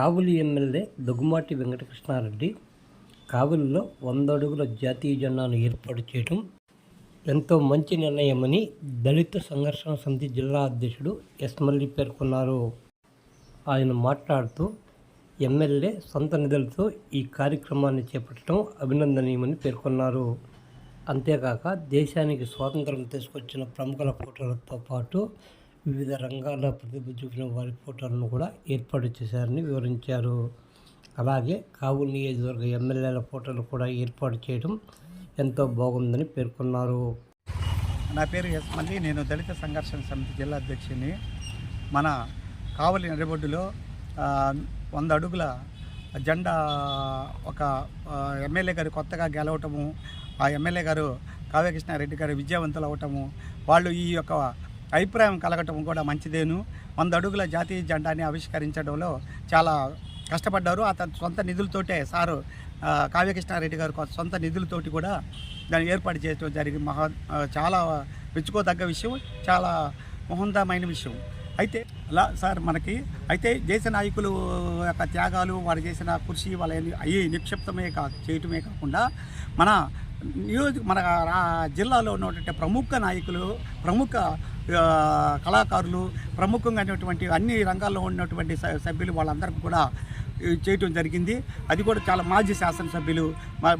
కావలి MLA Daggumati Venkatakrishna Reddy కావలిలో వంద అడుగుల జాతీయ జెండాను ఏర్పాటు చేయడం ఎంతో మంచి నిర్ణయమని దళిత సంఘర్షణ సమితి జిల్లా అధ్యక్షుడు ఎస్ మల్లి పేర్కొన్నారు. ఆయన మాట్లాడుతూ ఎమ్మెల్యే సొంత నిధులతో ఈ కార్యక్రమాన్ని చేపట్టడం అభినందనీయమని పేర్కొన్నారు. అంతేకాక దేశానికి స్వాతంత్రం తీసుకొచ్చిన ప్రముఖుల ఫోటోలతో పాటు వివిధ రంగాల ప్రతిభ చూపిన వారి ఫోటోలను కూడా ఏర్పాటు చేశారని వివరించారు. అలాగే కావులు నియోజకవర్గ ఎమ్మెల్యేల ఫోటోలు కూడా ఏర్పాటు చేయడం ఎంతో బాగుందని పేర్కొన్నారు. నా పేరు ఎస్ మల్లి. నేను దళిత సంఘర్షణ సమితి జిల్లా అధ్యక్షుని మన కావలి నడిబొడ్డులో వంద అడుగుల జెండా ఒక ఎమ్మెల్యే గారు కొత్తగా గెలవటము ఆ ఎమ్మెల్యే గారు కావ్యకృష్ణారెడ్డి గారు విజయవంతులు అవటము వాళ్ళు ఈ యొక్క అభిప్రాయం కలగటం కూడా మంచిదేను. వంద అడుగుల జాతీయ జెండాని ఆవిష్కరించడంలో చాలా కష్టపడ్డారు. అతని సొంత నిధులతోటే సారు కావ్యకృష్ణారెడ్డి గారు సొంత నిధులతోటి కూడా దాన్ని ఏర్పాటు చేయడం జరిగింది. మహా చాలా మెచ్చుకోదగ్గ విషయం చాలా మహోన్నతమైన విషయం. అయితే అలా సార్ మనకి అయితే దేశ నాయకులు యొక్క త్యాగాలు వారు చేసిన కృషి వాళ్ళ అవి నిక్షిప్తమే కా చేయటమే కాకుండా మన నియోజక మన జిల్లాలో ఉన్నటువంటి ప్రముఖ నాయకులు ప్రముఖ కళాకారులు ప్రముఖంగా ఉన్నటువంటి అన్ని రంగాల్లో ఉన్నటువంటి సభ్యులు వాళ్ళందరికీ కూడా చేయటం జరిగింది. అది కూడా చాలా మాజీ శాసనసభ్యులు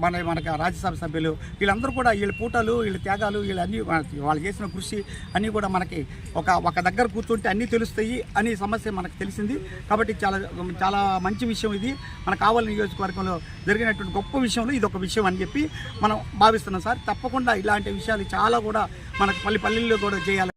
మన మనకి రాజ్యసభ సభ్యులు వీళ్ళందరూ కూడా వీళ్ళ పూటలు వీళ్ళ త్యాగాలు వీళ్ళన్నీ వాళ్ళు చేసిన కృషి అన్నీ కూడా మనకి ఒక ఒక దగ్గర కూర్చుంటే అన్నీ తెలుస్తాయి అనే సమస్య మనకు తెలిసింది. కాబట్టి చాలా చాలా మంచి విషయం ఇది. మన కావాలి నియోజకవర్గంలో జరిగినటువంటి గొప్ప విషయంలో ఇది ఒక విషయం అని చెప్పి మనం భావిస్తున్నాం సార్. తప్పకుండా ఇలాంటి విషయాలు చాలా కూడా మనకు పల్లి పల్లెల్లో కూడా చేయాలి.